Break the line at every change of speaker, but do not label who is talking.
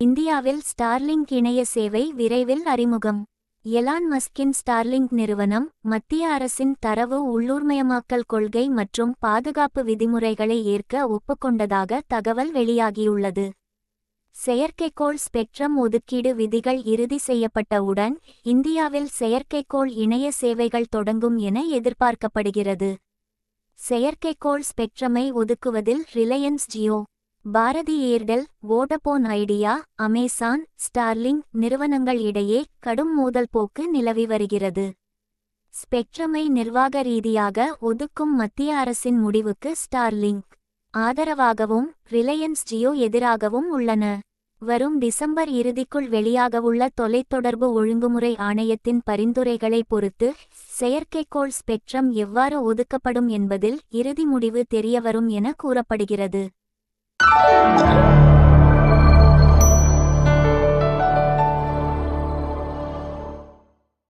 இந்தியாவில் ஸ்டார்லிங்க் இணைய சேவை விரைவில் அறிமுகம். எலான் மஸ்கின் ஸ்டார்லிங்க் நிறுவனம் மத்திய அரசின் தரவு உள்ளூர்மயமாக்கல் கொள்கை மற்றும் பாதுகாப்பு விதிமுறைகளை ஏற்க ஒப்புக்கொண்டதாக தகவல் வெளியாகியுள்ளது. செயற்கைக்கோள் ஸ்பெக்ட்ரம் ஒதுக்கீடு விதிகள் இறுதி செய்யப்பட்டவுடன் இந்தியாவில் செயற்கைக்கோள் இணைய சேவைகள் தொடங்கும் என எதிர்பார்க்கப்படுகிறது. செயற்கைக்கோள் ஸ்பெக்ட்ரமை ஒதுக்குவதில் Reliance Jio Bharti Airtel Vodafone Idea Amazon Starlink நிறுவனங்கள் இடையே கடும் மோதல் போக்கு நிலவி வருகிறது. ஸ்பெக்ட்ரமை நிர்வாக ரீதியாக ஒதுக்கும் மத்திய அரசின் முடிவுக்கு ஸ்டார்லிங்க் ஆதரவாகவும் ரிலையன்ஸ் ஜியோ எதிராகவும் உள்ளன. வரும் டிசம்பர் இறுதிக்குள் வெளியாகவுள்ள தொலைத்தொடர்பு ஒழுங்குமுறை ஆணையத்தின் பரிந்துரைகளை பொறுத்து செயற்கைக்கோள் ஸ்பெக்ட்ரம் எவ்வாறு ஒதுக்கப்படும் என்பதில் இறுதி முடிவு தெரியவரும் என கூறப்படுகிறது.